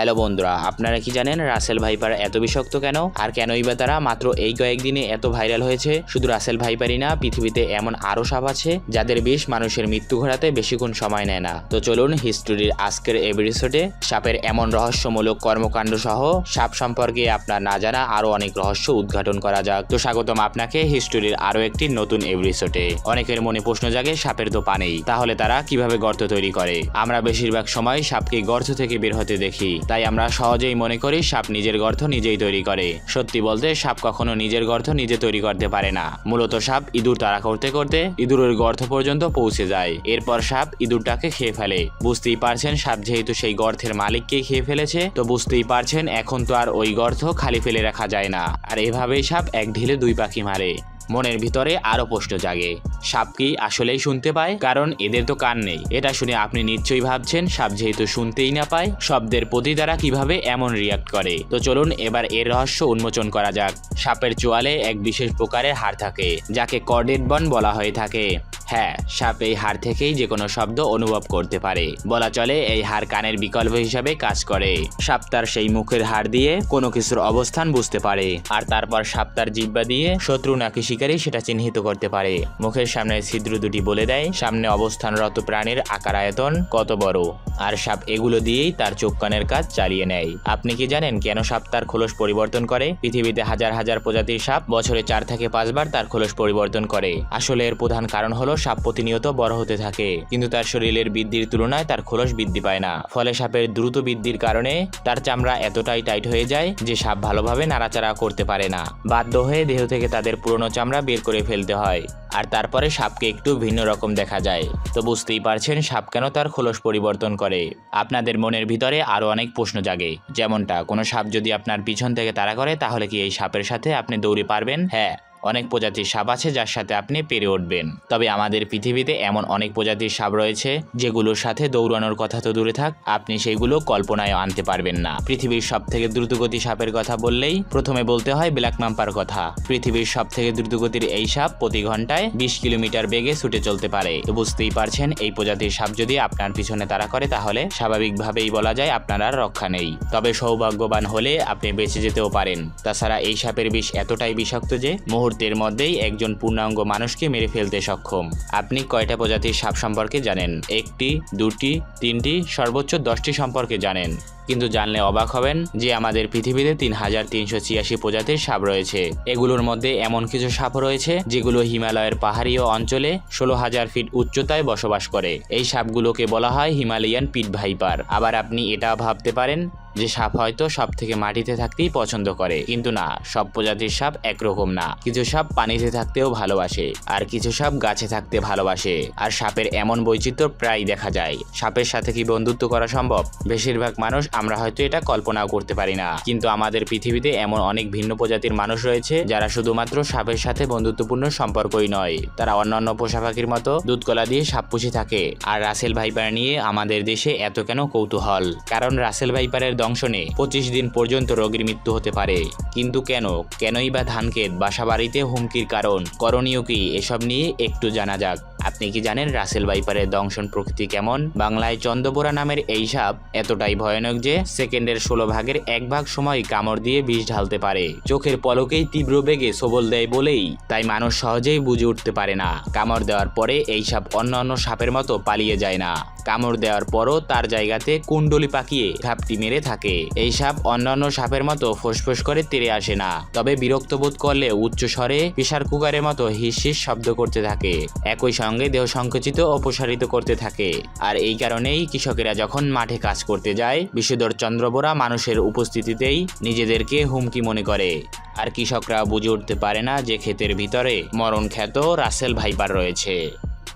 Hello বন্ধুরা, আপনারা কি জানেন রাসেল ভাইপার এত বিষাক্ত কেন? আর কেনই বা তারা মাত্র এই কয়েকদিনে এত ভাইরাল হয়েছে? শুধু রাসেল ভাইপারই না, পৃথিবীতে এমন আরও সাপ আছে যাদের বিষ মানুষের মৃত্যু ঘটাতে বেশিক্ষণ সময় নেয় না। তো চলুন হিস্টোরির আজকের এপিসোডে সাপের এমন রহস্যমূলক কর্মকাণ্ড সহ সাপ সম্পর্কে আপনার না জানা আরও অনেক রহস্য উদ্ঘাটন করা যাক। তো স্বাগতম আপনাকে হিস্টোরির আরও একটি নতুন এপিসোডে অনেকের মনে প্রশ্ন জাগে, সাপের তো পানেই তাহলে তারা কীভাবে গর্ত তৈরি করে? আমরা বেশিরভাগ সময় সাপকে গর্ত থেকে বের হতে দেখি। তাই আমরা সহজেই মনে করি সাপ নিজের গর্ত নিজেই তৈরি করে। সত্যি বলতে, সাপ কখনো নিজের গর্ত নিজে তৈরি করতে পারে না। মূলত সাপ ইঁদুর তাড়া করতে করতে ইঁদুরের গর্ত পর্যন্ত পৌঁছে যায়। এরপর সাপ ইঁদুরটাকে খেয়ে ফেলে। বুঝতেই পারছেন, সাপ যেহেতু সেই গর্তের মালিককে খেয়ে ফেলেছে, তো বুঝতেই পারছেন এখন তো আর ওই গর্ত খালি ফেলে রাখা যায় না। আর এভাবেই সাপ এক ঢিলে দুই পাখি মারে। মনের ভিতরে আরও প্রশ্ন জাগে। সাপ কি আসলেই শুনতে পায়? কারণ এদের তো কান নেই। এটা শুনে আপনি নিশ্চয়ই ভাবছেন, সাপ যেহেতু শুনতেই না পায়, শব্দের প্রতি তারা কীভাবে এমন রিয়াক্ট করে? তো চলুন এবার এর রহস্য উন্মোচন করা যাক। সাপের চোয়ালে এক বিশেষ প্রকারের হাড় থাকে, যাকে কর্ডেট বন বলা হয়ে থাকে। হ্যাঁ সাপ এই হার থেকেই যে কোনো শব্দ অনুভব করতে পারে। বলা চলে, এই হার কানের বিকল্প হিসাবে কাজ করে। সাপ তার সেই মুখের হার দিয়ে কোনো কিছুর অবস্থান বুঝতে পারে, আর তারপর সাপ তার জিব্বা দিয়ে শত্রু নাকি শিকারী সেটা চিহ্নিত করতে পারে। মুখের সামনে ছিদ্র দুটি বলে দেয়, সামনে অবস্থানরত প্রাণীর আকার আয়তন কত বড়? আর সাপ এগুলো দিয়েই তার চোখ কানের কাজ চালিয়ে নেয়। আপনি কি জানেন কেন সাপ তার খোলস পরিবর্তন করে? পৃথিবীতে হাজার হাজার প্রজাতির সাপ বছরে চার থেকে পাঁচবার তার খোলস পরিবর্তন করে। আসলে এর প্রধান কারণ হলো সাপ প্রতিনিয়ত বড় হতে থাকে। কিন্তু তার শরীরের বৃদ্ধির তুলনায় তার খোলস বৃদ্ধি পায় না। ফলে সাপের দ্রুত বৃদ্ধির কারণে তার চামড়া এতটাই টাইট হয়ে যায় যে সাপ ভালোভাবে নাড়াচাড়া করতে পারে না। বাধ্য হয়ে দেহ থেকে তাদের পুরনো চামড়া বের করে ফেলতে হয়। আর তারপরে সাপকে একটু ভিন্ন রকম দেখা যায়। তো বুঝতেই পারছেন সাপ কেন তার খোলস পরিবর্তন করে। আপনাদের মনের ভিতরে আরও অনেক প্রশ্ন জাগে। যেমনটা, কোনো সাপ যদি আপনার পিছন থেকে তাড়া করে, তাহলে কি এই সাপের সাথে আপনি দৌড়ে পারবেন? হ্যাঁ। অনেক প্রজাতির সাপ আছে যার সাথে আপনি পেরে উঠবেন। তবে আমাদের পৃথিবীতে এমন অনেক প্রজাতির সাপ রয়েছে, যেগুলোর সাথে দৌড়ানোর কথা তো দূরে থাক, আপনি সেইগুলো কল্পনায় আনতে পারবেন না। পৃথিবীর সব থেকে দ্রুতগতি সাপের কথা বললেই প্রথমে বলতে হয় ব্ল্যাক মাম্পার কথা। পৃথিবীর সব থেকে দ্রুতগতির এই সাপ প্রতি ঘন্টায় বিশ কিলোমিটার বেগে ছুটে চলতে পারে। তো বুঝতেই পারছেন, এই প্রজাতির সাপ যদি আপনার পিছনে তাড়া করে, তাহলে স্বাভাবিকভাবেই বলা যায় আপনার আর রক্ষা নেই। তবে সৌভাগ্যবান হলে আপনি বেঁচে যেতেও পারেন। তাছাড়া এই সাপের বিষ এতটাই বিষাক্ত যে মুহূর্তের মধ্যেই একজন পূর্ণাঙ্গ মানুষকে মেরে ফেলতে সক্ষম। আপনি কয়টা প্রজাতির সাপ সম্পর্কে জানেন? একটি, দুটি, তিনটি, সর্বোচ্চ দশটি সম্পর্কে জানেন। কিন্তু জানলে অবাক হবেন যে আমাদের পৃথিবীতে তিন হাজার তিনশো ছিয়াশি প্রজাতির সাপ রয়েছে। এগুলোর মধ্যে এমন কিছু সাপ রয়েছে যেগুলো হিমালয়ের পাহাড়ীয় অঞ্চলে ষোলো হাজার ফিট উচ্চতায় বসবাস করে। এই সাপগুলোকে বলা হয় হিমালয়ান পিট ভাইপার। আবার আপনি এটা ভাবতে পারেন যে সাপ হয়তো সব থেকে মাটিতে থাকতেই পছন্দ করে। কিন্তু না, সব প্রজাতির সাপ একরকম না। কিছু সাপ পানিতে থাকতেও ভালোবাসে, আর কিছু সাপ গাছে থাকতে ভালোবাসে। আর সাপের এমন বৈচিত্র্য প্রায় দেখা যায়। সাপের সাথে কি বন্ধুত্ব করা সম্ভব? বেশিরভাগ মানুষ আমরা হয়তো এটা কল্পনাও করতে পারি না। কিন্তু আমাদের পৃথিবীতে এমন অনেক ভিন্ন প্রজাতির মানুষ রয়েছে, যারা শুধুমাত্র সাপের সাথে বন্ধুত্বপূর্ণ সম্পর্কই নয়, তারা অন্যান্য পোষা পাখির মতো দুধকলা দিয়ে সাপ পুষে থাকে। আর রাসেল ভাইপার নিয়ে আমাদের দেশে এত কেন কৌতূহল? কারণ রাসেল ভাইপারের দংশনে পঁচিশ দিন পর্যন্ত রোগীর মৃত্যু হতে পারে। কিন্তু কেন? কেনই বা ধানক্ষেত বাসা বাড়িতে হুমকির কারণ? করণীয় কি? এসব নিয়ে একটু জানা যাক। আপনি কি জানেন রাসেল ভাইপারের দংশন প্রকৃতি কেমন? বাংলায় চন্দ্রপোরা নামের এই সাপ এতটাই ভয়ানক যে সেকেন্ডের ষোলো ভাগের এক ভাগ সময় কামড় দিয়ে বিষ ঢালতে পারে। চোখের পলকেই তীব্র বেগে সবল দেয় বলেই তাই মানুষ সহজেই বুঝে উঠতে পারে না। কামড় দেওয়ার পরে এই সাপ অন্যান্য সাপের মতো পালিয়ে যায় না। কামড় দেওয়ার পরও তার জায়গাতে কুণ্ডলি পাকিয়ে ঘাপটি মেরে থাকে। এই সাপ অন্যান্য সাপের মতো ফোসফোস করে তেরে আসে না। তবে বিরক্ত বোধ করলে উচ্চ স্বরে প্রেশার কুকারের মতো হিসিস শব্দ করতে থাকে। একই সঙ্গে দেহ সংকুচিত ও প্রসারিত করতে থাকে। আর এই কারণেই কৃষকেরা যখন মাঠে কাজ করতে যায়, বিষধর চন্দ্রবোরা মানুষের উপস্থিতিতেই নিজেদেরকে হুমকি মনে করে। আর কৃষকরা বুঝে উঠতে পারে না যে ক্ষেতের ভিতরে মরণ খ্যাত রাসেল ভাইপার রয়েছে।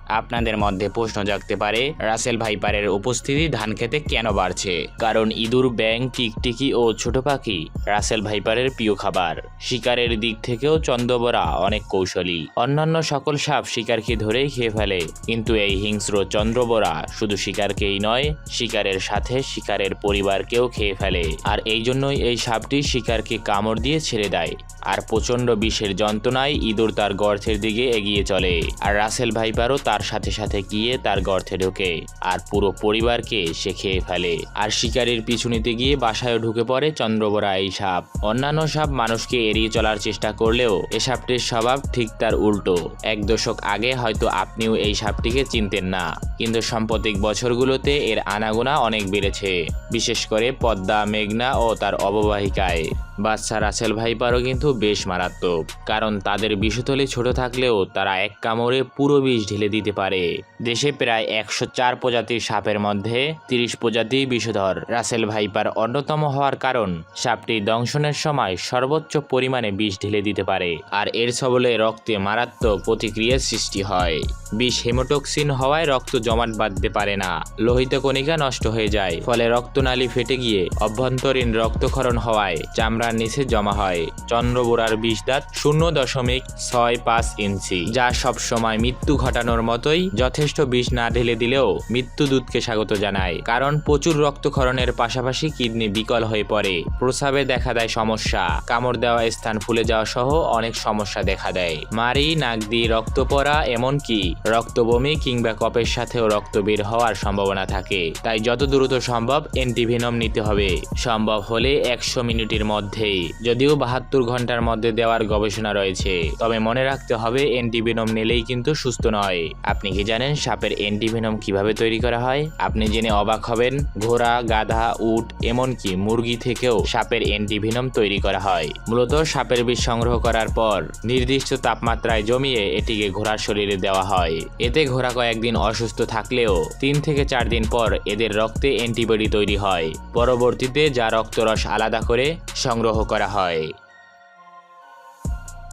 আপনাদের মধ্যে প্রশ্ন জাগতে পারে, রাসেল ভাইপারের উপস্থিতি ধান খেতে কেন বাড়ছে? কারণ ইঁদুর ব্যাং টিকটিকি ও ছোট পাখি রাসেল ভাইপারের প্রিয় খাবার। শিকারের দিক থেকেও চন্দ্রবরা অনেক কৌশলী। অন্যান্য সকল সাপ শিকারকে ধরেই খেয়ে ফেলে, কিন্তু এই হিংস্র চন্দ্রবরা শুধু শিকারকেই নয়, শিকারের সাথে শিকারের পরিবারকেও খেয়ে ফেলে। আর এই জন্যই এই সাপটি শিকারকে কামড় দিয়ে ছেড়ে দেয়। আর প্রচণ্ড বিষের যন্ত্রণায় ইঁদুর তার গর্তের দিকে এগিয়ে চলে। আর রাসেল ভাইপারও তার তার সাথে সাথে গিয়ে তার গর্তে ঢোকে আর পুরো পরিবারকে সে খেয়ে ফেলে। আর শিকারের পিছু নিতে গিয়ে বাসায় ঢুকে পড়ে চন্দ্রবরা এই সাপ। অন্যান্য সাপ মানুষকে এড়িয়ে চলার চেষ্টা করলেও এ সাপটির স্বভাব ঠিক তার উল্টো। এক দশক আগে হয়তো আপনিও এই সাপটিকে চিনতেন না, কিন্তু সাম্প্রতিক বছরগুলোতে এর আনাগোনা অনেক বেড়েছে, বিশেষ করে পদ্মা, মেঘনা ও তার অববাহিকায়। বাচ্চা রাসেল ভাইপারও কিন্তু বেশ মারাত্মক, কারণ তাদের বিষথলি ছোট থাকলেও তারা এক কামড়ে পুরো বিষ ঢেলে দিতে। পারে। দেশে প্রায় একশো চার প্রজাতির সাপের মধ্যে তিরিশ প্রজাতি বিষধর। রাসেল ভাইপার অন্যতম হওয়ার কারণ, সাপটি দংশনের সময় সর্বোচ্চ পরিমাণে বিষ ঢেলে দিতে পারে, আর এর সবলে রক্তে মারাত্মক প্রতিক্রিয়ার সৃষ্টি হয়। বিষ হেমোটক্সিন হওয়ায় রক্ত জমাট বাঁধতে পারে না, লোহিত কণিকা নষ্ট হয়ে যায়, ফলে রক্তনালী ফেটে গিয়ে অভ্যন্তরীণ রক্তক্ষরণ হওয়ায় চামড়ার নিচে জমা হয়। চন্দ্রবোরার বিষ দাঁত শূন্য দশমিক ছয় পাঁচ ইঞ্চি, যা সবসময় মৃত্যু ঘটানোর মতোই যথেষ্ট বিষ না ঢেলে দিলেও মৃত্যুদূতকে স্বাগত জানায়। কারণ প্রচুর রক্তক্ষরণের পাশাপাশি কিডনি বিকল হয়ে পড়ে। প্রস্রাবে দেখা দেয় সমস্যা। কামড় দেওয়া স্থান ফুলে যাওয়া সহ অনেক সমস্যা দেখা দেয়। মারি নাক দিয়ে রক্ত পড়া এমনকি রক্তবমি কিংবা কপের সাথেও রক্ত বের হওয়ার সম্ভাবনা থাকে। তাই যত দ্রুত সম্ভব অ্যান্টিভেনম নিতে হবে। সম্ভব হলে একশো মিনিটের মধ্যেই, যদিও বাহাত্তর ঘণ্টার মধ্যে দেওয়ার গবেষণা রয়েছে। তবে মনে রাখতে হবে অ্যান্টিভেনম নিলেই কিন্তু সুস্থ নয়। আপনি কি জানেন সাপের অ্যান্টিভেনম কীভাবে তৈরি করা হয়? আপনি জেনে অবাক হবেন, ঘোড়া, গাধা, উট, এমনকি মুরগি থেকেও সাপের অ্যান্টিভেনম তৈরি করা হয়। মূলত সাপের বিষ সংগ্রহ করার পর নির্দিষ্ট তাপমাত্রায় জমিয়ে এটিকে ঘোড়ার শরীরে দেওয়া হয়। এতে ঘোড়া কয়েকদিন অসুস্থ থাকলেও তিন থেকে চার দিন পর এদের রক্তে অ্যান্টিবডি তৈরি হয়। পরবর্তীতে যা রক্তরস আলাদা করে সংগ্রহ করা হয়।